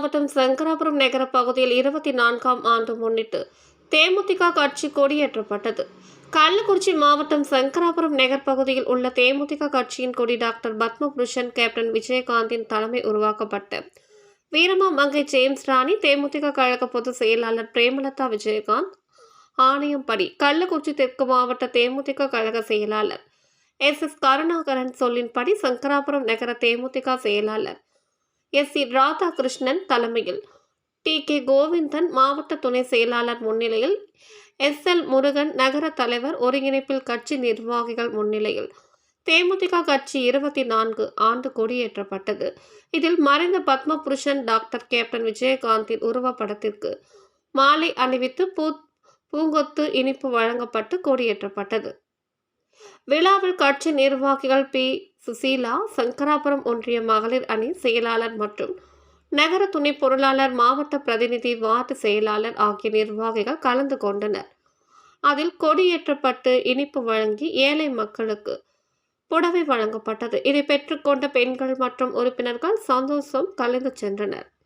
மாவட்டம் சங்கராபுரம் நகர பகுதியில் இருபத்தி நான்காம் ஆண்டு முன்னிட்டு தேமுதிக கட்சி கொடியேற்றப்பட்டது. கள்ளக்குறிச்சி மாவட்டம் சங்கராபுரம் நகர் பகுதியில் உள்ள தேமுதிக கட்சியின் கொடி டாக்டர் பத்மபூஷன் கேப்டன் விஜயகாந்தின் தலைமை உருவாக்கப்பட்ட வீரமா மங்கை ஜேம்ஸ் ராணி தேமுதிக கழக பொதுச் செயலாளர் பிரேமலதா விஜயகாந்த். ஆணையம்படி கள்ளக்குறிச்சி தெற்கு மாவட்ட தேமுதிக கழக செயலாளர் எஸ் எஸ் கருணாகரன் சொல்லின்படி சங்கராபுரம் நகர தேமுதிக செயலாளர் எஸ் சி ராதாகிருஷ்ணன் தலைமையில். டி. கே. கோவிந்தன் மாவட்ட துணை செயலாளர் முன்னிலையில். எஸ். எல். முருகன் நகர தலைவர் ஒருங்கிணைப்பில் கட்சி நிர்வாகிகள் முன்னிலையில். தேமுதிக கட்சி இருபத்தி நான்கு ஆண்டு கொடியேற்றப்பட்டது. இதில் மறைந்த பத்ம புருஷன் டாக்டர் கேப்டன் விஜயகாந்தின் உருவப்படத்திற்கு மாலை அணிவித்து பூ பூங்கொத்து இனிப்பு வழங்கப்பட்டு கொடியேற்றப்பட்டது. விழாவில் கட்சி நிர்வாகிகள் பி. சுசீலா சங்கராபுரம் ஒன்றிய மகளிர் அணி செயலாளர் மற்றும் நகர துணை பொருளாளர் மாவட்ட பிரதிநிதி வார்டு செயலாளர் ஆகிய நிர்வாகிகள் கலந்து கொண்டனர். அதில் கொடியேற்றப்பட்டு இனிப்பு வழங்கி ஏழை மக்களுக்கு புடவை வழங்கப்பட்டது. இதை பெற்றுக்கொண்ட பெண்கள் மற்றும் உறுப்பினர்கள் சந்தோஷம் கலந்து சென்றனர்.